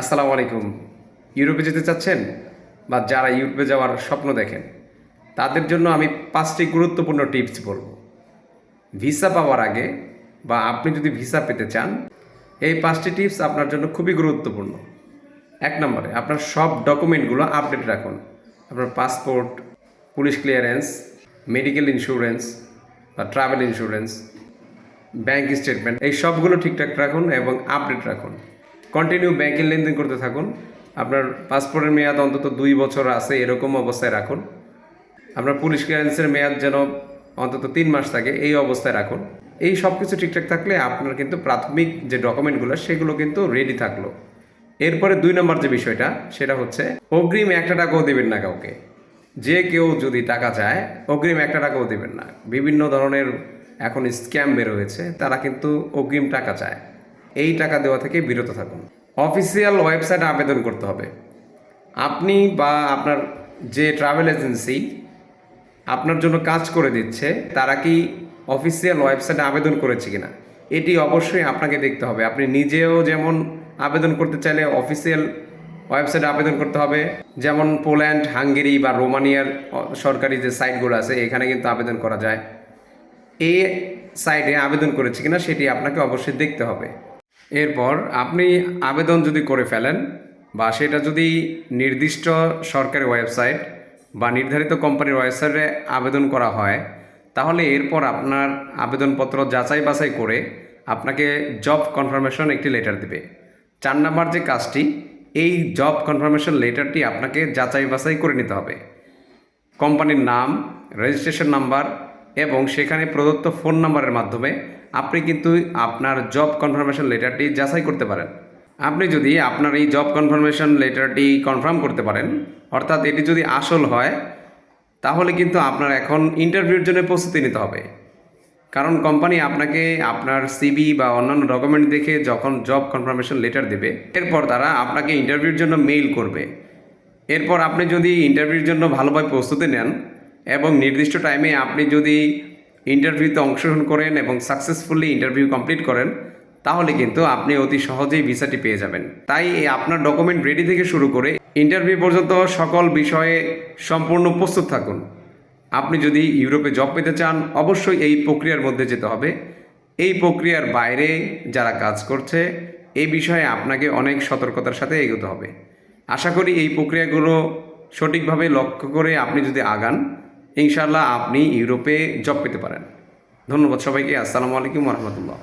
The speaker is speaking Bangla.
আসসালামু আলাইকুম। ইউরোপে যেতে চাচ্ছেন বা যারা ইউরোপে যাওয়ার স্বপ্ন দেখেন, তাদের জন্য আমি পাঁচটি গুরুত্বপূর্ণ টিপস বলব। ভিসা পাওয়ার আগে বা আপনি যদি ভিসা পেতে চান, এই পাঁচটি টিপস আপনার জন্য খুবই গুরুত্বপূর্ণ। এক নম্বরে, আপনার সব ডকুমেন্টগুলো আপডেট রাখুন। আপনার passport, police clearance, medical insurance বা ট্রাভেল ইন্স্যুরেন্স, ব্যাংক স্টেটমেন্ট, এই সবগুলো ঠিকঠাক রাখুন এবং আপডেট রাখুন। কন্টিনিউ ব্যাংকের লেনদেন করতে থাকুন। আপনার পাসপোর্টের মেয়াদ অন্তত দুই বছর আছে, এরকম অবস্থায় রাখুন। আপনার পুলিশ ক্লিয়ারেন্সের মেয়াদ যেন অন্তত তিন মাস থাকে, এই অবস্থায় রাখুন। এই সব কিছু ঠিকঠাক থাকলে আপনার কিন্তু প্রাথমিক যে ডকুমেন্টগুলো, সেগুলো কিন্তু রেডি থাকল। এরপরে দুই নম্বর যে বিষয়টা, সেটা হচ্ছে অগ্রিম একটা টাকাও দেবেন না কাউকে। যে কেউ যদি টাকা চায়, অগ্রিম একটা টাকাও দেবেন না। বিভিন্ন ধরনের এখন স্ক্যাম বের হয়েছে, তারা কিন্তু অগ্রিম টাকা চায়। এই টাকা দেওয়া থেকে বিরত থাকুন। অফিসিয়াল ওয়েবসাইটে আবেদন করতে হবে। আপনি বা আপনার যে ট্রাভেল এজেন্সি আপনার জন্য কাজ করে দিচ্ছে, তারা কি অফিসিয়াল ওয়েবসাইটে আবেদন করেছে কিনা? এটি অবশ্যই আপনাকে দেখতে হবে। আপনি নিজেও যেমন আবেদন করতে চাইলে অফিসিয়াল ওয়েবসাইটে আবেদন করতে হবে। যেমন পোল্যান্ড, হাঙ্গেরি বা রোমানিয়ার সরকারি যে সাইটগুলো আছে, এখানে কিন্তু আবেদন করা যায়। এই সাইটে আবেদন করেছে কিনা, সেটি আপনাকে অবশ্যই দেখতে হবে। এরপর আপনি আবেদন যদি করে ফেলেন বা সেটা যদি নির্দিষ্ট সরকারি ওয়েবসাইট বা নির্ধারিত কোম্পানির ওয়েবসাইটে আবেদন করা হয়, তাহলে এরপর আপনার আবেদনপত্র যাচাই বাছাই করে আপনাকে জব কনফার্মেশন একটি লেটার দেবে। চার নাম্বার যে কাজটি, এই জব কনফার্মেশন লেটারটি আপনাকে যাচাই বাছাই করে নিতে হবে। কোম্পানির নাম, রেজিস্ট্রেশন নাম্বার এবং সেখানে প্রদত্ত ফোন নাম্বারের মাধ্যমে আপনি কিন্তু আপনার জব কনফার্মেশন লেটারটি যাচাই করতে পারেন। আপনি যদি আপনার এই জব কনফার্মেশন লেটারটি কনফার্ম করতে পারেন, অর্থাৎ এটি যদি আসল হয়, তাহলে কিন্তু আপনার এখন ইন্টারভিউর জন্য প্রস্তুতি নিতে হবে। কারণ কোম্পানি আপনাকে আপনার সিবি বা অন্যান্য ডকুমেন্ট দেখে যখন জব কনফার্মেশন লেটার দেবে, এরপর তারা আপনাকে ইন্টারভিউর জন্য মেইল করবে। এরপর আপনি যদি ইন্টারভিউর জন্য ভালোভাবে প্রস্তুতি নেন এবং নির্দিষ্ট টাইমে আপনি যদি ইন্টারভিউতে অংশগ্রহণ করেন এবং সাকসেসফুলি ইন্টারভিউ কমপ্লিট করেন, তাহলে কিন্তু আপনি অতি সহজেই ভিসাটি পেয়ে যাবেন। তাই আপনার ডকুমেন্ট রেডি থেকে শুরু করে ইন্টারভিউ পর্যন্ত সকল বিষয়ে সম্পূর্ণ প্রস্তুত থাকুন। আপনি যদি ইউরোপে জব পেতে চান, অবশ্যই এই প্রক্রিয়ার মধ্যে যেতে হবে। এই প্রক্রিয়ার বাইরে যারা কাজ করছে, এই বিষয়ে আপনাকে অনেক সতর্কতার সাথে এগোতে হবে। আশা করি এই প্রক্রিয়াগুলো সঠিকভাবে লক্ষ্য করে আপনি যদি আগান ইনশাল্লাহ আপনি ইউরোপে জব পেতে পারেন। ধন্যবাদ সবাইকে। আসসালামু আলাইকুম রহমতুল্লাহ।